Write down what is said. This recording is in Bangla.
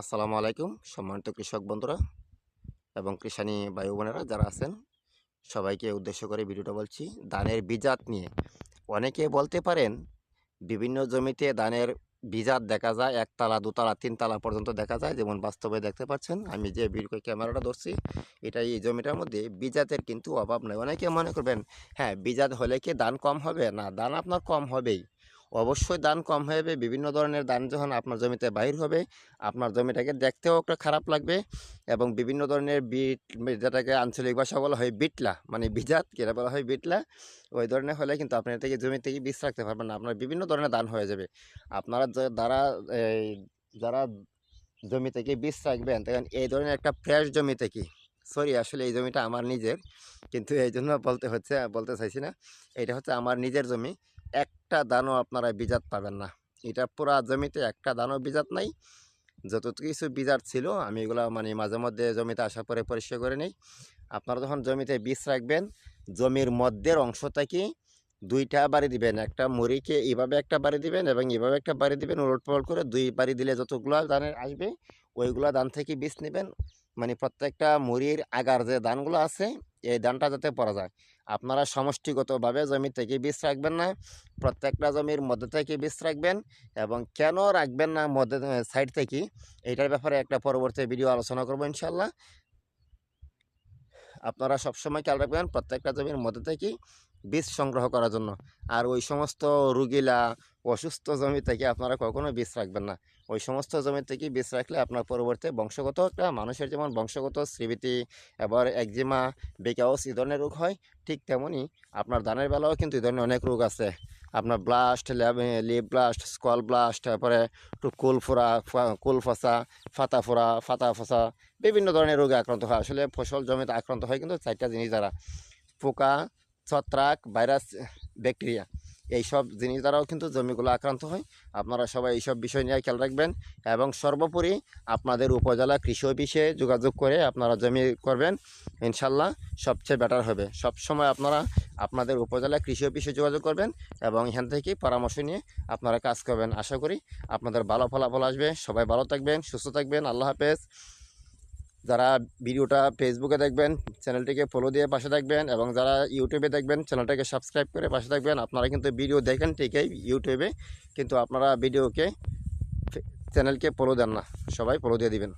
আসসালামু আলাইকুম, সম্মানিত কৃষক বন্ধুরা এবং কৃষানি বায়ু বোনেরা যারা আছেন, সবাইকে উদ্দেশ্য করে ভিডিওটা বলছি, ধানের বীজাত নিয়ে। অনেকে বলতে পারেন, বিভিন্ন জমিতে ধানের বীজাত দেখা যায়, একতলা, দুতলা, তিনতলা পর্যন্ত দেখা যায়, যেমন বাস্তবে দেখতে পাচ্ছেন, আমি যে ভিডিও ক্যামেরাটা ধরছি এটা এই জমিটার মধ্যে বীজাতের কিন্তু অভাব নেই। অনেকে মনে করবেন হ্যাঁ বীজাত হলে কি দান কম হবে? না দান আপনার কম হবেই। অবশ্যই দান কম হবে। বিভিন্ন ধরনের দান যখন আপনার জমিতে বাহির হবে, আপনার জমিটাকে দেখতেও একটা খারাপ লাগবে এবং বিভিন্ন ধরনের বিট, যেটাকে আঞ্চলিক ভাষা বলা হয় বিটলা মানে বিজাত, যেটা বলা হয় বিটলা, ওই ধরনের হলে কিন্তু আপনার থেকে জমি থেকে বীজ রাখতে পারবেন না। আপনার বিভিন্ন ধরনের দান হয়ে যাবে। আপনারা যারা এই, যারা জমি থেকে বীজ রাখবেন তখন এই ধরনের একটা ফ্রেশ জমি থেকে সরি আসলে এই জমিটা আমার নিজের, কিন্তু এই জন্য বলতে হচ্ছে, বলতে চাইছি না এটা হচ্ছে আমার নিজের জমি। একটা দানও আপনারা বীজাত পাবেন না। এটা পুরা জমিতে একটা দানও বীজাত নাই। যত কিছু বীজার ছিল, আমি এগুলো মানে মাঝে মধ্যে জমিতে আসার পরে পরিষ্কার করে নিই। আপনারা যখন জমিতে বীজ রাখবেন, জমির মধ্যের অংশ থেকে দুইটা বাড়ি দিবেন, একটা মুড়িকে এইভাবে একটা বাড়ি দিবেন এবং এইভাবে একটা বাড়ি দিবেন উলট পালট করে দুই বাড়ি দিলে যতগুলো ধানের আসবে, ওইগুলো ধান থেকে বীজ নেবেন। মানে প্রত্যেকটা মুড়ির আগার যে ধানগুলো আছে, এই ধানটা যাতে পরা যায়। আপনারা সমষ্টিগতভাবে জমি থেকে বীজ রাখবেন না, প্রত্যেকটা জমির মধ্যে থেকে বীজ রাখবেন এবং কেন রাখবেন না মধ্যে সাইড থেকে, এটার ব্যাপারে একটা পরবর্তী ভিডিও আলোচনা করব ইনশাল্লাহ আপনারা সবসময় খেয়াল রাখবেন প্রত্যেকটা জমির মধ্যে থেকেই বীজ সংগ্রহ করার জন্য। আর ওই সমস্ত রুগিলা অসুস্থ জমি থেকে আপনারা কখনো বীজ রাখবেন না। ওই সমস্ত জমি থেকে বীজ রাখলে আপনার পরবর্তী বংশগত একটা মানুষের যেমন বংশগত স্মৃতি, এবার একজিমা বেকাউস এই ধরনের রোগ হয়, ঠিক তেমনই আপনার ধানের বেলাও কিন্তু এই ধরনের অনেক রোগ আছে। আপনার ব্লাস্ট লেপ ব্লাস্ট স্কল ব্লাস্ট তারপরে একটু কুল ফোড়া কোল কুল ফসা, ফাতা ফোড়া ফাতা ফসা, বিভিন্ন ধরনের রোগে আক্রান্ত হয়। আসলে ফসল জমিতে আক্রান্ত হয় কিন্তু চারটা জিনিস দ্বারা। পোকা, ছত্রাক, ভাইরাস, ব্যাকটেরিয়া। এইসব জিনিস দ্বারাও কিন্তু জমিগুলো আক্রান্ত হয়। আপনারা সবাই এইসব বিষয় নিয়ে খেয়াল রাখবেন এবং সর্বোপরি আপনাদের উপজেলা কৃষি অফিসে যোগাযোগ করে আপনারা জমি করবেন। ইনশাল্লাহ সবচেয়ে বেটার হবে। সব সময় আপনারা আপনাদের উপজেলা কৃষি অফিসে যোগাযোগ করবেন এবং এখান থেকে পরামর্শ নিয়ে আপনারা কাজ করবেন। আশা করি আপনাদের ভালো ফলাফল আসবে। সবাই ভালো থাকবেন, সুস্থ থাকবেন। আল্লাহ হাফেজ। যারা ভিডিওটা ফেসবুকে দেখবেন চ্যানেলটিকে ফলো দিয়ে পাশে থাকবেন এবং যারা ইউটিউবে দেখবেন চ্যানেলটাকে সাবস্ক্রাইব করে পাশে থাকবেন, আপনারা কিন্তু ভিডিও দেখেন ঠিকই ইউটিউবে কিন্তু আপনারা ভিডিওকে চ্যানেলকে ফলো দেন না, সবাই ফলো দিয়ে দিবেন।